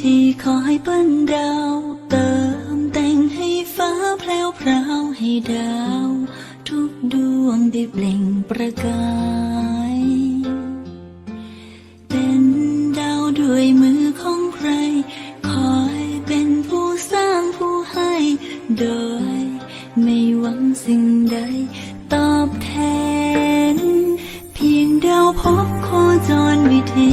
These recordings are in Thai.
ทีขอใยปั้นดาว เติมแต่งให้ฟ้าแพรวพราวให้ดาว ทุกดวงได้เปล่งประกาย เป็นดาวด้วยมือของใคร คอยเป็นผู้สร้างผู้ให้ โดยไม่หวังสิ่งใดตอบแทน เพียงดาวพบโคจรวิถี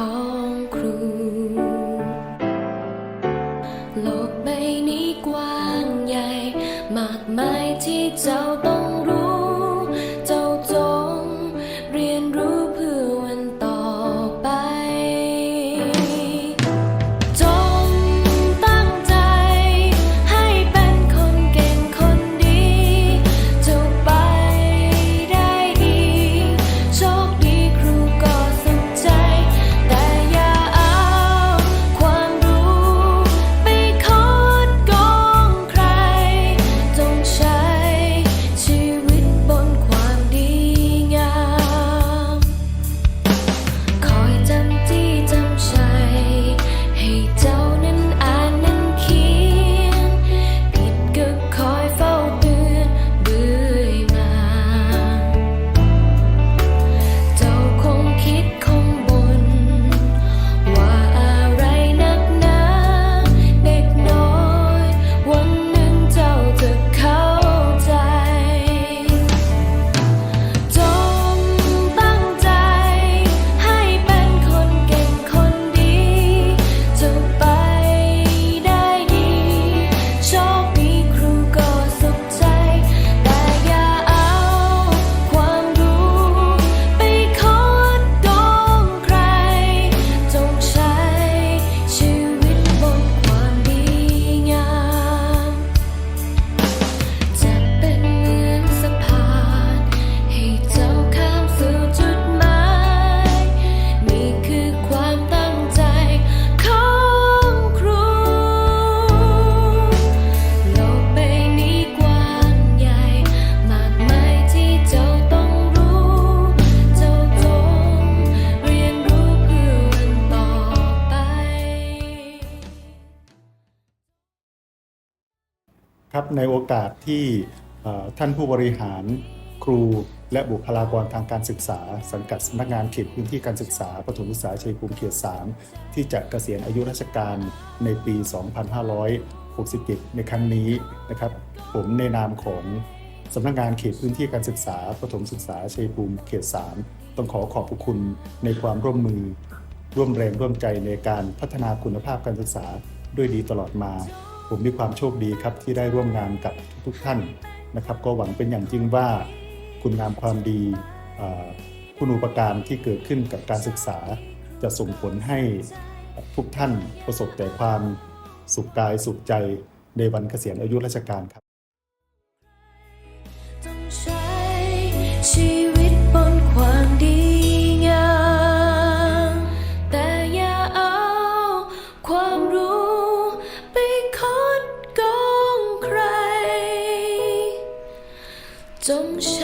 call ครับในโอกาสที่ท่านผู้บริหารครูและบุคลากรทางการศึกษา สังกัดสำนักงานเขตพื้นที่การศึกษาปฐมศึกษาชัยภูมิเขตส3ที่จะเกษียณอายุราชการในปี 2567 ในครั้งนี้นะครับ ผมในนามของสำนักงานเขตพื้นที่การศึกษาปฐมศึกษาชัยภูมิเขตส3ต้องขอขอบคุณในความร่วมมือ ร่วมแรงร่วมใจในการพัฒนาคุณภาพการศึกษาด้วยดีตลอดมา ผมมีความโชคดีครับที่ได้ร่วมงานกับทุกท่านนะครับ ก็หวังเป็นอย่างยิ่งว่าคุณงามความดีคุณอุปการที่เกิดขึ้นกับการศึกษา จะส่งผลให้ทุกท่านประสบแต่ความสุขกายสุขใจในวันเกษียณอายุราชการครับ ดโ